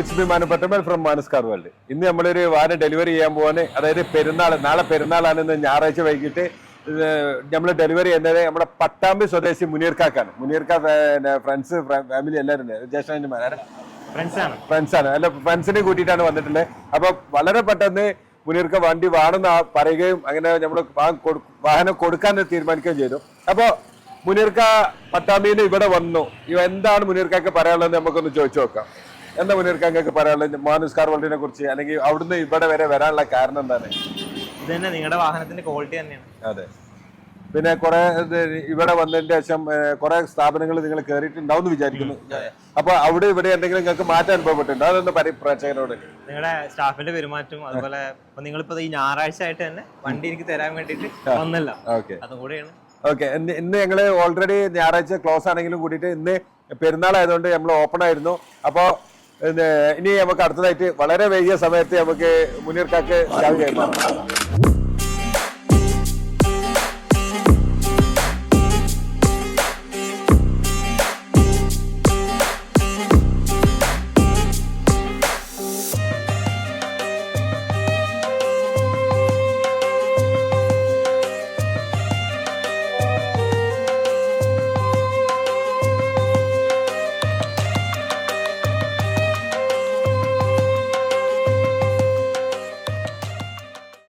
It's ബി മാനുപെട്ടമൽ from മാനസ്കാർ വേൾഡ് ഇന്ന് നമ്മളൊരു വാഹനം ഡെലിവറി ചെയ്യാൻ പോവാണ്. അതായത് പെരുന്നാൾ നാളെ പെരുന്നാളാണ് ഇന്ന് ഞായറാഴ്ച വൈകിട്ട് നമ്മൾ ഡെലിവറി ചെയ്യുന്നത് നമ്മുടെ പട്ടാമ്പി സ്വദേശി മുനീർക്കാക്കാണ് മുനീർക്ക ഫ്രണ്ട്സ് ഫാമിലി എല്ലാവരും ഫ്രണ്ട്സ് ആണ്. ഫ്രണ്ട്സാണ് അല്ല ഫ്രണ്ട്സിനെ കൂട്ടിയിട്ടാണ് വന്നിട്ടുള്ളത് അപ്പൊ വളരെ പെട്ടെന്ന് മുനീർക്ക വണ്ടി വേണമെന്ന് പറയുകയും അങ്ങനെ നമ്മൾ വാഹനം കൊടുക്കാൻ തീരുമാനിക്കുകയും ചെയ്തു. അപ്പോൾ മുനീർക്ക പട്ടാമ്പിന്ന് ഇവിടെ വന്നു. എന്താണ് മുനീർക്കൊക്കെ പറയാനുള്ളത് നമുക്കൊന്ന് ചോദിച്ചു നോക്കാം. എന്താ മുനീർക്കൊക്കെ പറയാനുള്ളത്? മാനുസ്കാർ വേൾഡിനെ കുറിച്ച് അല്ലെങ്കിൽ അവിടുന്ന് ഇവിടെ വരെ വരാനുള്ള കാരണം എന്താണ്? ഇത് തന്നെ നിങ്ങളുടെ വാഹനത്തിന്റെ ക്വാളിറ്റി തന്നെയാണ്. അതെ. പിന്നെ കുറെ ഇവിടെ വന്നതിന് ശേഷം കുറെ സ്ഥാപനങ്ങൾ നിങ്ങൾ കയറിയിട്ടുണ്ടാവും എന്ന് വിചാരിക്കുന്നു അപ്പൊ അവിടെ ഇവിടെ എന്തെങ്കിലും നിങ്ങൾക്ക് മാറ്റം അനുഭവപ്പെട്ടിട്ടുണ്ടോ? അതൊന്ന് പ്രേക്ഷകരോട്. നിങ്ങളുടെ സ്റ്റാഫിന്റെ പെരുമാറ്റം അതുപോലെ ഇപ്പൊ നിങ്ങളിപ്പോ ഈ ഞായറാഴ്ച ആയിട്ട് തന്നെ വണ്ടി എനിക്ക് തരാൻ വേണ്ടിട്ട് വന്നല്ലോ. ഓക്കെ. അതും കൂടെയാണ്. ഓക്കെ. ഇന്ന് ഞങ്ങൾ ഓൾറെഡി ഞായറാഴ്ച ക്ലോസ് ആണെങ്കിലും കൂടിയിട്ട് ഇന്ന് പെരുന്നാൾ ആയതുകൊണ്ട് നമ്മൾ ഓപ്പൺ ആയിരുന്നു. അപ്പോൾ ഇനി നമുക്ക് അടുത്തതായിട്ട് വളരെ വൈകിയ സമയത്ത് നമുക്ക് മുനീർക്കാക്ക്